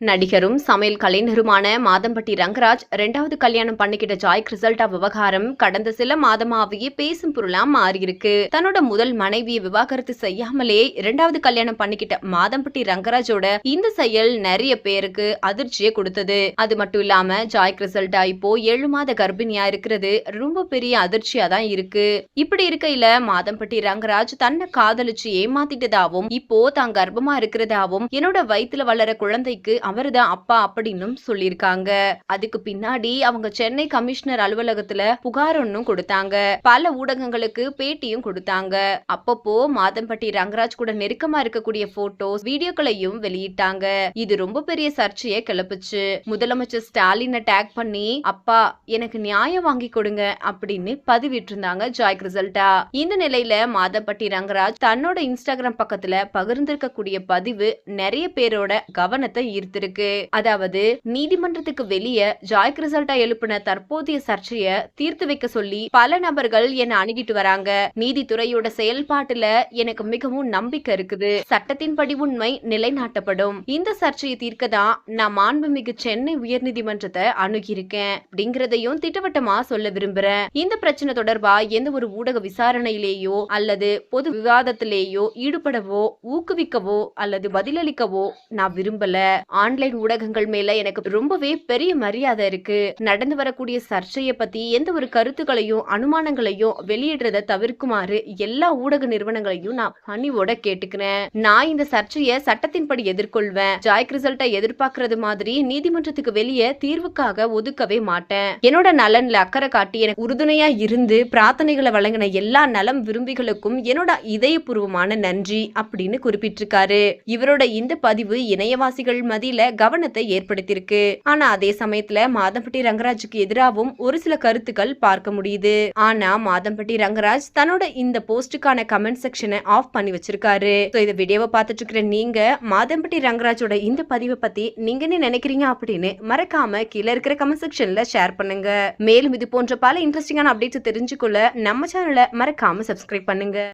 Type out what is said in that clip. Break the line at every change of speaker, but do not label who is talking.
நடிகரும் சமையல் கலைஞருமான மாதம்பட்டி ரங்கராஜ் ரெண்டாவது கல்யாணம் பண்ணிக்கிட்ட ஜாய் கிறிசல்டா விவகாரம் கடந்த சில மாதமாகவே பேசும் பொருளா மாறியிருக்கு. தன்னோட முதல் மனைவியை விவாகரத்து செய்யாமலே இரண்டாவது கல்யாணம் பண்ணிக்கிட்ட மாதம்பட்டி ரங்கராஜோட இந்த செயல் நிறைய பேருக்கு அதிர்ச்சியை கொடுத்தது. அது மட்டும் இல்லாம ஜாய் கிறிசல்டா இப்போ ஏழு மாத கர்ப்பிணியா இருக்கிறது. ரொம்ப பெரிய அதிர்ச்சியா தான் இருக்கு. இப்படி இருக்கையில மாதம்பட்டி ரங்கராஜ் தன்னை காதலிச்சு ஏமாத்திட்டதாவும் இப்போ தான் கர்ப்பமா இருக்கிறதாவும் என்னோட வயிற்றுல வளர குழந்தைக்கு அவர்தான் அப்பா அப்படின்னும் சொல்லியிருக்காங்க. அதுக்கு பின்னாடி அவங்க சென்னை கமிஷனர் அலுவலகத்துல புகார் ஒன்னும் கொடுத்தாங்க. பல ஊடகங்களுக்கு பேட்டியும் கொடுத்தாங்க. அப்பப்போ மாதம்பட்டி ரங்கராஜ் கூட நெருக்கமா இருக்கக்கூடிய போட்டோஸ் வீடியோக்களையும் வெளியிட்டாங்க. இது ரொம்ப பெரிய சர்ச்சையை கிளப்புச்சு. முதலமைச்சர் ஸ்டாலினை டேக் பண்ணி அப்பா எனக்கு நியாயம் வாங்கி கொடுங்க அப்படின்னு பதிவிட்டிருந்தாங்க ஜாய் கிரிசல்டா. இந்த நிலையில மாதம்பட்டி ரங்கராஜ் தன்னோட இன்ஸ்டாகிராம் பக்கத்துல பகிர்ந்திருக்கக்கூடிய பதிவு நிறைய பேரோட கவனத்தை ஈர்த்து தெரிவித்திருக்கு அதாவது நீதிமன்றத்துக்கு வெளியே ஜாய் கிரிசல்டா எழுப்பின தற்போதைய சர்ச்சைய தீர்த்து வைக்க சொல்லி பல நபர்கள் என்னை அணுகிட்டு வராங்க. நீதித்துறையோட செயல்பாட்டுல எனக்கு மிகவும் நம்பிக்கை இருக்குது. சட்டத்தின்படி உண்மை நிலைநாட்டப்படும். இந்த சர்ச்சையை தீர்க்க தான் நான் மாண்புமிகு சென்னை உயர்நீதிமன்றத்தை அணுகியிருக்கேன். அப்படிங்கறதையும் திட்டவட்டமா சொல்ல விரும்புறேன். இந்த பிரச்சனை தொடர்பா எந்த ஒரு ஊடக விசாரணையிலேயோ அல்லது பொது விவாதத்திலேயோ ஈடுபடவோ ஊக்குவிக்கவோ அல்லது பதிலளிக்கவோ நான் விரும்பல. ஆன்லைன் ஊடகங்கள் மேல எனக்கு ரொம்பவே பெரிய மரியாதை இருக்கு. நடந்து வரக்கூடிய சர்ச்சையை பத்தி எந்த ஒரு கருத்துக்களையும் அனுமானங்களையும் வெளியிடுறத தவிர்க்குமாறு எல்லா ஊடக நிறுவனங்களையும் நான் பணிவோட கேட்டுக்கிறேன். நான் இந்த சர்ச்சையை சட்டத்தின்படி எதிர்கொள்வேன். ஜாய் ரிசல்ட்டை எதிர்பார்க்கறது மாதிரி நீதிமன்றத்துக்கு வெளியே தீர்வுக்காக ஒதுக்கவே மாட்டேன். என்னோட நலன்ல அக்கறை காட்டி எனக்கு உறுதுணையா இருந்து பிரார்த்தனைகளை வழங்கின எல்லா நலம் விரும்பிகளுக்கும் என்னோட இதயபூர்வமான நன்றி அப்படின்னு குறிப்பிட்டிருக்காரு. இவரோட இந்த பதிவு இணையவாசிகள் மத்தியில கவனத்தை ஏற்படுத்தியிருக்கு. ஆனா அதே சமயத்துல மாதம்பட்டி ரங்கராஜுக்கு எதிராகவும் ஒரு சில கருத்துக்கள் பார்க்க முடியுது. ஆனா மாதம்பட்டி ரங்கராஜ் தன்னோட இந்த போஸ்டுக்கான கமெண்ட் செக்ஷனை ஆஃப் பண்ணி வச்சிருக்காரு. இந்த வீடியோவை பார்த்துட்டு இருக்கிற நீங்க மாதம்பட்டி ரங்கராஜோட இந்த பதிவை பத்தி நீங்க என்ன நினைக்கிறீங்க அப்படின்னு மறக்காம கீழே இருக்கிற கமெண்ட் செக்ஷன்ல ஷேர் பண்ணுங்க. மேலும் இது போன்ற பல இன்ட்ரெஸ்டிங்கான அப்டேட்ஸ் தெரிஞ்சுக்கொள்ள நம்ம சேனலை மறக்காம சப்ஸ்கிரைப் பண்ணுங்க.